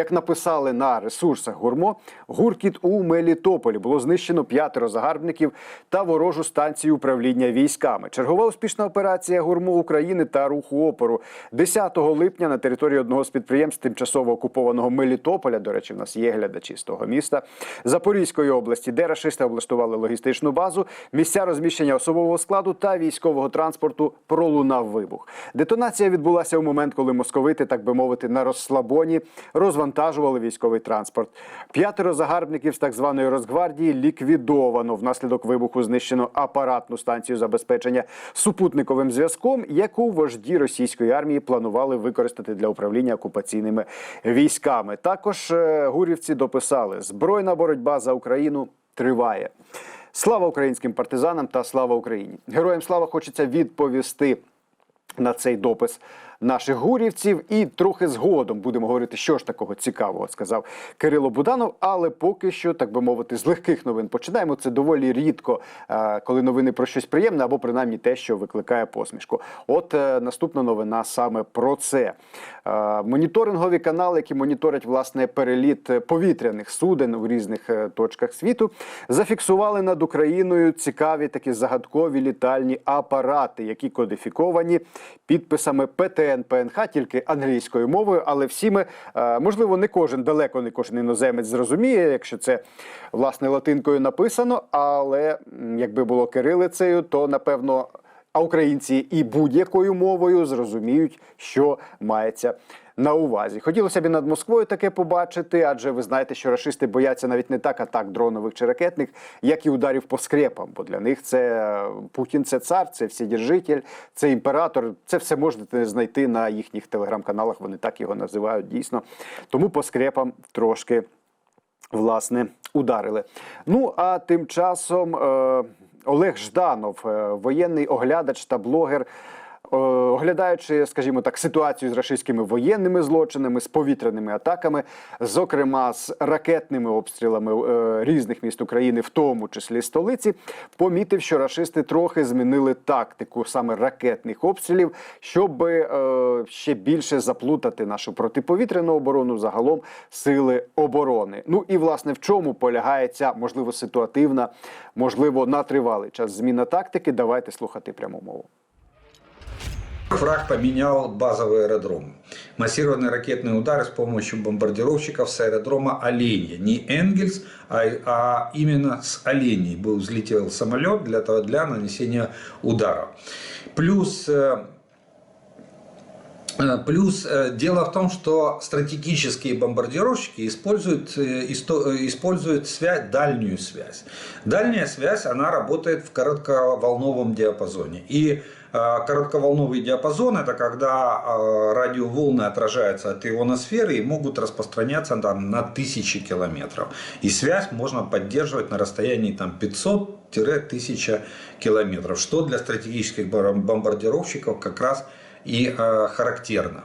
Як написали на ресурсах гурмо, гуркіт у Мелітополі було знищено п'ятеро загарбників та ворожу станцію управління військами. Чергова успішна операція гурмо України та руху опору 10 липня на території одного з підприємств тимчасово окупованого Мелітополя. До речі, в нас є глядачі з того міста Запорізької області, де рашисти облаштували логістичну базу, місця розміщення особового складу та військового транспорту пролунав вибух. Детонація відбулася у момент, коли московити, так би мовити, на розслабоні розвантажували військовий транспорт. П'ятеро загарбників з так званої Росгвардії ліквідовано. Внаслідок вибуху знищено апаратну станцію забезпечення супутниковим зв'язком, яку вожді російської армії планували використати для управління окупаційними військами. Також е, гурівці дописали: збройна боротьба за Україну триває. Слава українським партизанам та слава Україні! Героям слава хочеться відповісти на цей допис наших гурівців. І трохи згодом будемо говорити, що ж такого цікавого сказав Кирило Буданов. Але поки що, так би мовити, з легких новин починаємо. Це доволі рідко, е, коли новини про щось приємне або принаймні те, що викликає посмішку. От е, наступна новина саме про це. Е, Моніторингові канали, які моніторять власне переліт повітряних суден у різних точках світу, зафіксували над Україною цікаві такі загадкові літальні апарати, які кодифіковані підписами ПТН ПНХ, тільки англійською мовою. Але всі ми, е, можливо, не кожен далеко не кожен іноземець зрозуміє, якщо це власне латинкою написано. Але якби було кирилицею, то напевно. А українці і будь-якою мовою зрозуміють, що мається на увазі. Хотілося б і над Москвою таке побачити, адже ви знаєте, що рашисти бояться навіть не так атак дронових чи ракетних, як і ударів по скрепам. Бо для них це е, Путін, це цар, це вседержитель, це імператор. Це все можете знайти на їхніх телеграм-каналах. Вони так його називають дійсно. Тому по скрепам трошки власне ударили. Ну а тим часом е, Олег Жданов, е, воєнний оглядач та блогер. Е, Оглядаючи, скажімо так, ситуацію з рашистськими воєнними злочинами, з повітряними атаками, зокрема з ракетними обстрілами е, різних міст України, в тому числі столиці, помітив, що рашисти трохи змінили тактику саме ракетних обстрілів, щоб е, ще більше заплутати нашу протиповітряну оборону, загалом сили оборони. Ну і власне в чому полягає ця можливо ситуативна, можливо, на тривалий час зміна тактики. Давайте слухати пряму мову. Враг поменял базовый аэродром. Массированные ракетные удары с помощью бомбардировщиков с аэродрома Оленья. Не Энгельс, а, а именно с Оленей был взлетел самолет для, того, для нанесения ударов. Плюс э, Э, Плюс э, дело в том, что стратегические бомбардировщики используют, используют связь, дальнюю связь. Дальняя связь, она работает в коротковолновом диапазоне. И коротковолновый диапазон это когда э, радиоволны отражаются от ионосферы и могут распространяться там, на тысячи километров. И связь можно поддерживать на расстоянии там, 500-1000 километров, что для стратегических бом- бомбардировщиков как раз и э, характерно.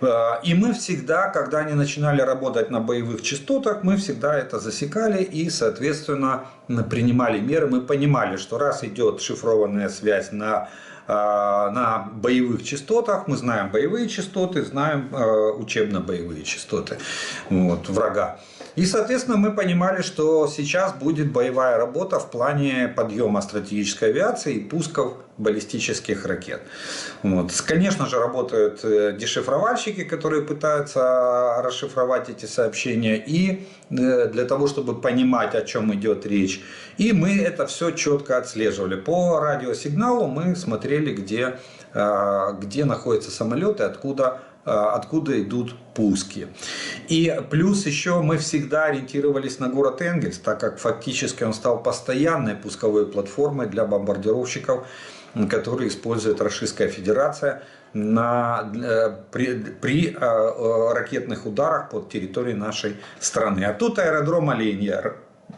Э, И мы всегда, когда они начинали работать на боевых частотах, мы всегда это засекали и, соответственно, принимали меры. Мы понимали, что раз идет шифрованная связь на э, на боевых частотах, мы знаем боевые частоты, знаем э, учебно-боевые частоты вот, врага. И, соответственно, мы понимали, что сейчас будет боевая работа в плане подъема стратегической авиации и пусков баллистических ракет. Вот. Конечно же, работают э, дешифровальщики, которые пытаются расшифровать эти сообщения, и э, для того, чтобы понимать, о чем идет речь. И мы это все четко отслеживали. По радиосигналу мы смотрели, где, э, где находятся самолеты, откуда откуда идут пуски. И плюс еще мы всегда ориентировались на город Энгельс, так как фактически он стал постоянной пусковой платформой для бомбардировщиков, которые использует Российская Федерация на, э, при, при э, э, ракетных ударах по территории нашей страны. А тут аэродром Оленья.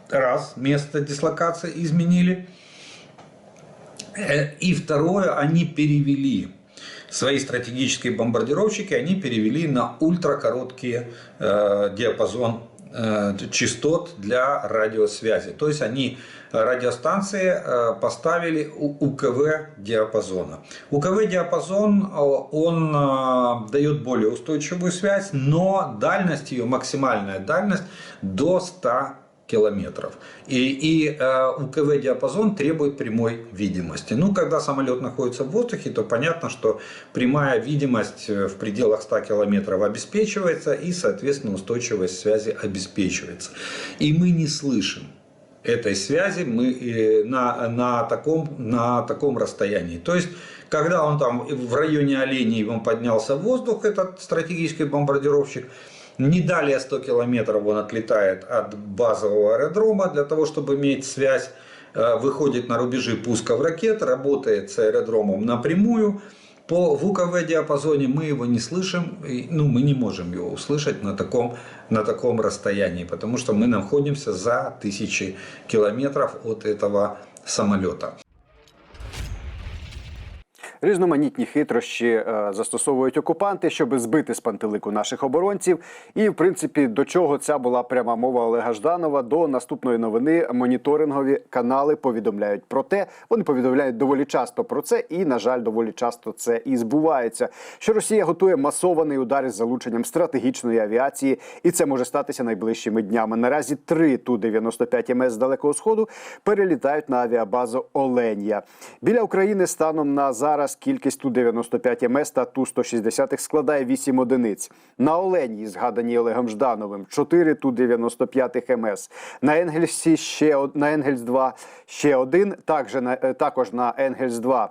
Раз, место дислокации изменили. Э, И второе, они перевели свои стратегические бомбардировщики, они перевели на ультракороткий э, диапазон э, частот для радиосвязи. То есть они радиостанции э, поставили УКВ диапазона. УКВ диапазон э, он дает более устойчивую связь, но дальность ее, максимальная дальность до 100 километров. И, и э, УКВ диапазон требует прямой видимости. Ну, когда самолет находится в воздухе, то понятно, что прямая видимость э, в пределах 100 километров обеспечивается и, соответственно, устойчивость связи обеспечивается. И мы не слышим этой связи мы э, на, на, таком, на таком расстоянии. То есть, когда он там в районе оленей он поднялся в воздух, этот стратегический бомбардировщик, не далее 100 километров он отлетает от базового аэродрома для того, чтобы иметь связь, э, выходит на рубежи пусков ракет, работает с аэродромом напрямую. По в УКВ диапазоне мы его не слышим, ну мы не можем его услышать на таком, на таком расстоянии, потому что мы находимся за тысячи километров от этого самолета. Різноманітні хитрощі е, застосовують окупанти, щоб збити з пантелику наших оборонців. І, в принципі, до чого ця була пряма мова Олега Жданова. До наступної новини моніторингові канали повідомляють про те. Вони повідомляють доволі часто про це, і на жаль, доволі часто це і збувається. Що Росія готує масований удар із залученням стратегічної авіації, і це може статися найближчими днями. Наразі три ту 95 МС з далекого сходу перелітають на авіабазу Оленя. Біля України станом на зараз кількість ту 95 МС та ту 160 складає 8 одиниць. На Оленії, згадані Олегом Ждановим, 4 ту 95 МС. На Енгельсі ще на Енгельс 2 ще один. Також на е, також на Енгельс 2 е,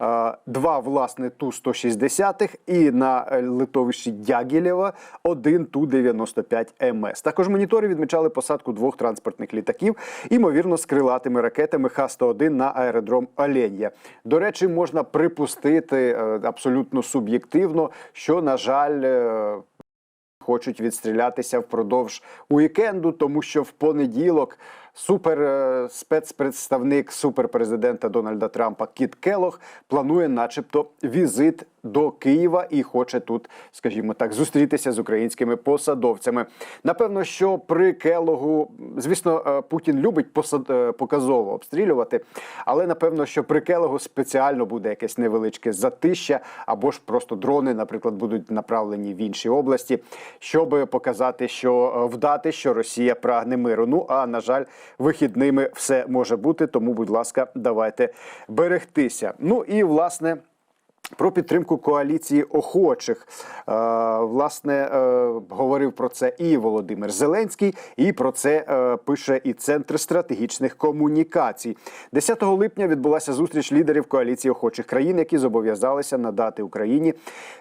Два власне ту 160 і на е, литовищі Дягілєва один ту 95 МС. Також монітори відмічали посадку двох транспортних літаків, ймовірно, з крилатими ракетами Х-101 на аеродром Оленя. До речі, можна припустити е, абсолютно суб'єктивно, що на жаль. е, Хочуть відстрілятися впродовж уікенду, тому що в понеділок супер е, спецпредставник суперпрезидента Дональда Трампа Кіт Келох планує, начебто, візит до Києва і хоче тут, скажімо так, зустрітися з українськими посадовцями. Напевно, що при Келогу, звісно, е, Путін любить посад... е, показово обстрілювати, але напевно, що при Келогу спеціально буде якесь невеличке затища, або ж просто дрони, наприклад, будуть направлені в інші області, щоб показати, що е, вдати, що Росія прагне миру. Ну а на жаль, вихідними все може бути. Тому, будь ласка, давайте берегтися. Ну і власне. Про підтримку коаліції охочих Е, власне е, говорив про це і Володимир Зеленський, і про це е, пише і Центр стратегічних комунікацій. 10 липня відбулася зустріч лідерів коаліції охочих країн, які зобов'язалися надати Україні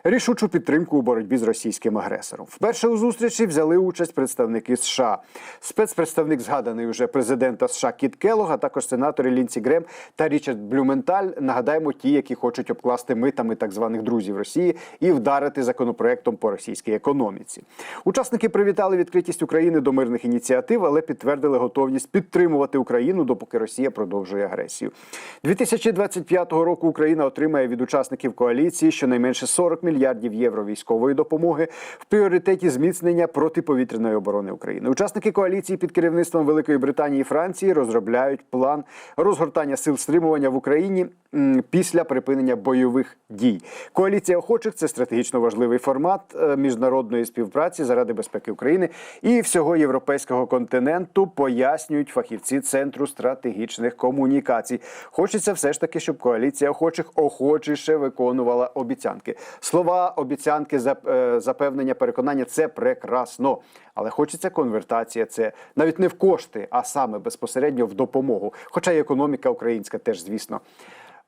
рішучу підтримку у боротьбі з російським агресором. Вперше у зустрічі взяли участь представники США. Спецпредставник згаданий уже президента США Кіт Келлог, а також сенатори Лінсі Грем та Річард Блюменталь. Нагадаємо, ті, які хочуть обкласти митами так званих друзів Росії і вдарити законопроектом по російській економіці. Учасники привітали відкритість України до мирних ініціатив, але підтвердили готовність підтримувати Україну, допоки Росія продовжує агресію. 2025 року Україна отримає від учасників коаліції щонайменше 40 мільярдів євро військової допомоги в пріоритеті зміцнення протиповітряної оборони України. Учасники коаліції під керівництвом Великої Британії і Франції розробляють план розгортання сил стримування в Україні після припинення бойових дій. Коаліція охочих це стратегічно важливий формат е, міжнародної співпраці заради безпеки України і всього європейського континенту, пояснюють фахівці центру стратегічних комунікацій. Хочеться все ж таки, щоб коаліція охочих охочіше виконувала обіцянки. Слова, обіцянки, е, запевнення, переконання це прекрасно. Але хочеться конвертація. Це навіть не в кошти, а саме безпосередньо в допомогу. Хоча і економіка українська теж, звісно.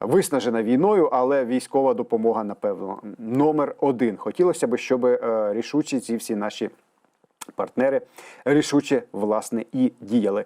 Виснажена війною, але військова допомога, напевно, номер один. Хотілося б, щоб е, рішучі ці всі наші партнери рішуче власне і діяли.